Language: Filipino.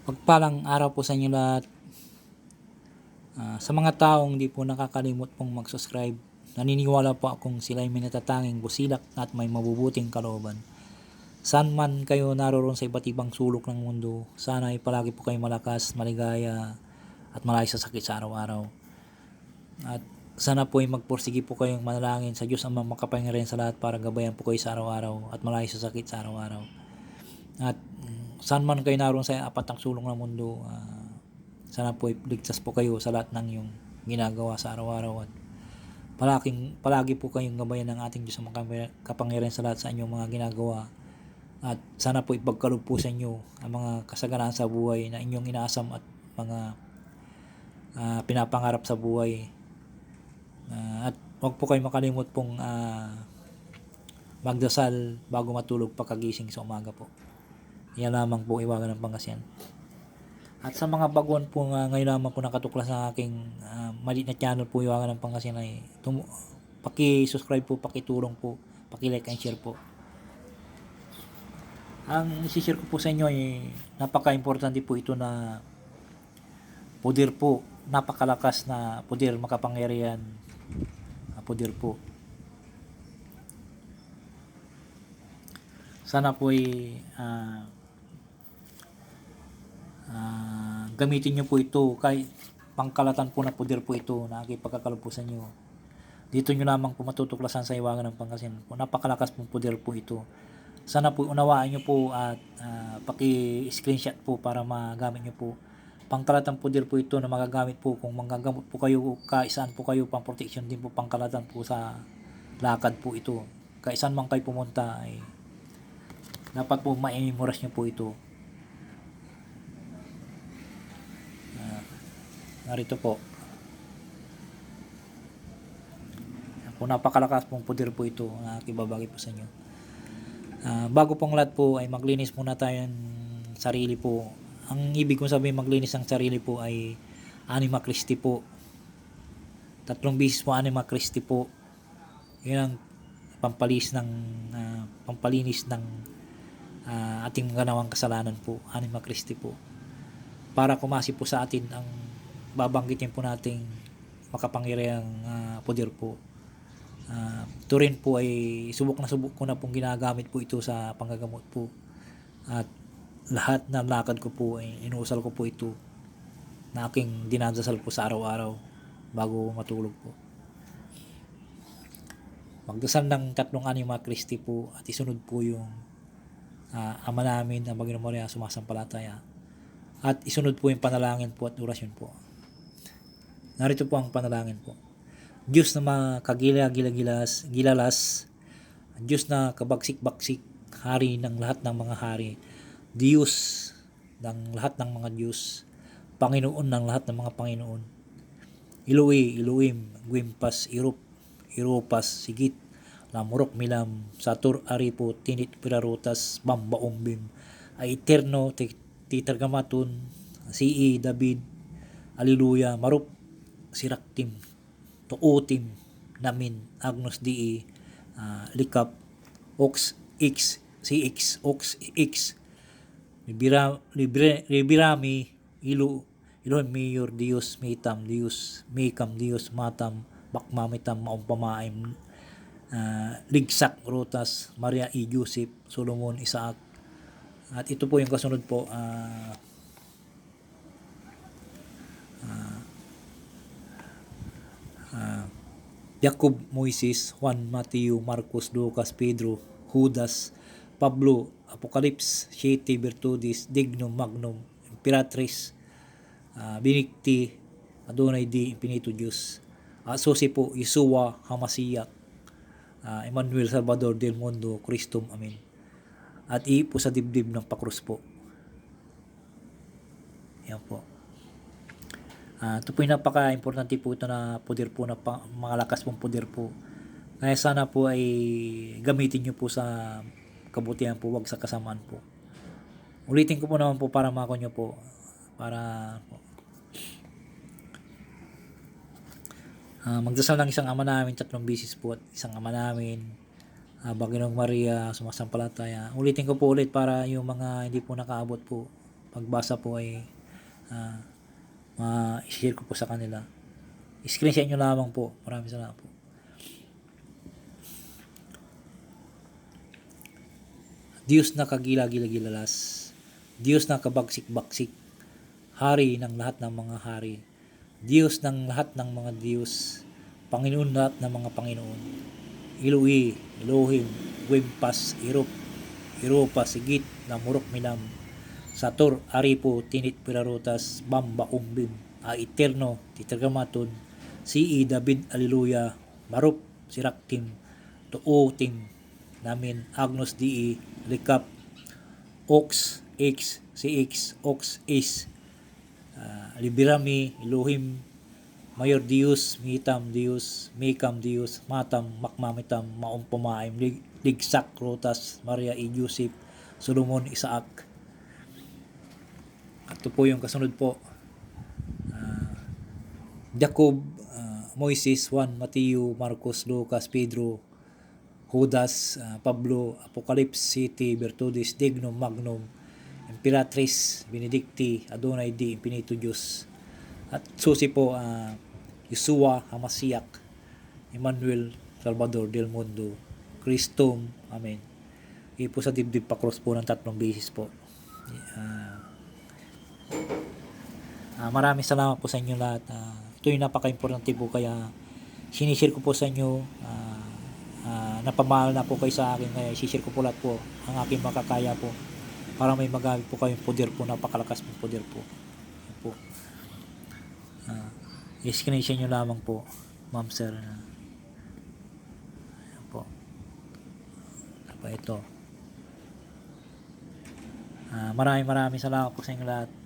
Pagpalang araw po sa inyo lahat. Ah, sa mga taong hindi po nakakalimot pong mag-subscribe, naniniwala po akong sila ay may natatanging busilak at may mabubuting kalooban. Saan man kayo naroon sa iba't ibang sulok ng mundo, sana ay palagi po kayo malakas, maligaya, at malayo sa sakit sa araw-araw. At sana po ay magpursige po kayong manalangin sa Diyos ang makapangyarihan sa lahat para gabayan po kayo sa araw-araw at malayo sa sakit sa araw-araw. At mm, saan man kayo naroon sa apat ng sulong ng mundo, ah, sana po ligtas po kayo sa lahat ng yung ginagawa sa araw-araw at palaging, palagi po kayong gabayan ng ating Diyos ang kapangyarihan sa lahat sa inyong mga ginagawa. At sana po ipagkaloob po sa inyo ang mga kasaganaan sa buhay na inyong inaasam at mga ah, pinapangarap sa buhay. Ah, at huwag po kayo makalimot pong ah, magdasal bago matulog pagkagising sa umaga po. Yan lamang po iwagan ng pangasyan. At sa mga baguhan po nga ngayon lamang po nakatuklas sa aking uh, maliit na channel po iwagan ng pangasyan ay tum- paki-subscribe po, paki-tulong po, paki-like and share po. Ang isi-share ko po sa inyo ay napaka-importante po ito na pudir po, napakalakas na pudir makapangyarihan na pudir po. Sana po ay ah, ah, gamitin nyo po ito kahit pangkalatan po na pudir po ito na pagkakalupusan nyo. Dito nyo lamang po matutuklasan sa iwagan ng pangasinan po. Napakalakas pong pudir po ito. Sana po unawaan nyo po at ah, paki-screenshot po para magamit nyo po. Pangkalatan pudir po ito na magagamit po kung manggagamot po kayo, kaisaan po kayo, pang protection din po pangkalatan po sa lakad po ito. Kaisan man kayo pumunta ay dapat po ma-memorize nyo po ito. Narito po. Po napakalakas pong pudir po ito na kibabagi po sa inyo. Ah, bago pong lahat po ay maglinis muna tayo ng sarili po. Ang ibig kong sabihin maglinis ng sarili po ay Anima Christi po. Tatlong bisis po Anima Christi po. Yun ang pampalis ng ah, pampalinis ng ah, ating ganawang kasalanan po, Anima Christi po. Para kumasi po sa atin ang babanggitin po nating makapangyarihang ah, poder po. Ah, ito rin po ay subok na subok ko na pong ginagamit po ito sa panggagamot po. At lahat ng lakad ko po ay inuusal ko po ito na aking dinadasal po sa araw-araw bago matulog po. Magdasal ng tatlong anima Christi po at isunod po yung ah, Ama namin ang Panginoon sumasampalataya. At isunod po yung panalangin po at orasyon po. Narito po ang panalangin po. Diyos na makagila-gilagilas, gilalas, Diyos na kabagsik-baksik, hari ng lahat ng mga hari, Diyos ng lahat ng mga Diyos, Panginoon ng lahat ng mga Panginoon. Ilui, Iluim, Gwimpas, Irup, Irupas, Sigit, Lamurok, Milam, Satur, Aripo, Tinit, Pirarutas, Bamba, Umbim, ay Eterno, Titargamatun, C.E. David, Aliluya, Marup, Siraktim, Tuutim, Namin, Agnos D.E., ah, Likap, Ox, X, CX, Ox, X, Libira, libre, Libirami, Ilu, Ilon Mayor, Dios, Mitam, Dios, Mikam, Dios, Matam, Bakmamitam, Maumpamaim, uh, Ligsak, Rotas, Maria E. Joseph, Solomon, Isaac. At ito po yung kasunod po, ah, Jacob, Moises, Juan, Mateo, Marcos, Lucas, Pedro, Judas, Pablo, Apocalypse, Siete, Virtudis, Dignum, Magnum, Imperatrice, uh, Benedicti, Adonai di Infinito Diyos, uh, Susi po, Yesua, Hamasiyak, uh, Emmanuel Salvador del Mundo, Christum, Amen. At ipo sa dibdib ng pakrus po. Yan po. Ah, ito po yung napaka-importante po ito na puder po na pa, makalakas pong puder po. Kaya sana po ay gamitin nyo po sa kabutihan po, wag sa kasamaan po. Ulitin ko po naman po para mako nyo po. Para po. Ah, magdasal ng isang ama namin, tatlong bisis po at isang ama namin. Uh, Baginong Maria, sumasampalataya. Ulitin ko po ulit para yung mga hindi po nakaabot po pagbasa po ay ah, ma-share ko po sa kanila. I-screenshot nyo lamang po. Maraming salamat po. Diyos na kagila-gila-gilalas. Diyos na kabagsik-baksik. Hari ng lahat ng mga hari. Diyos ng lahat ng mga Diyos. Panginoon lahat ng mga Panginoon. Ilui, Elohim, Wimpas, Irop, Iropa, Sigit, Namurok, Minam, Sator, Aripo, Tinit, Pirarutas, Bamba, Umbim, A Eterno, Titragamaton, Si David, Aliluya, Marup, Siraktim, Tuutim, Namin, Agnos, Dii, Likap, Ox, X, CX, Ox, Is, uh, Libirami, Elohim, Mayor Dios, Mitam Dios, Mikam Dios, Matam, Makmamitam, Maumpamaim, Lig, Ligsak, Rotas, Maria E. Joseph, Solomon, Isaac. At ito po yung kasunod po. Ah, Jacob, ah, Moises, Juan, Mateo, Marcos, Lucas, Pedro, Judas, ah, Pablo, Apocalypse City, Bertudis, Dignum, Magnum, Imperatrice, Benedicti, Adonai di Infinito Diyos. At susi po, ah, Yeshua, Hamasiak, Emmanuel, Salvador del Mundo, Christum, Amen. Ipo po sa dibdib pa cross po ng tatlong beses po. Ah, ah, maraming salamat po sa inyo lahat. Ah, ito yung napaka-importante po kaya sinishare ko po sa inyo. Ah, ah, napamahal na po kayo sa akin kaya sishare ko po lahat po ang aking makakaya po. Para may magamit po kayong poder po napakalakas pong poder po. Yan po. Ah, i-screenshot nyo lamang po ma'am sir. Po. Ano pa ito? Ah, maraming maraming salamat po sa inyo lahat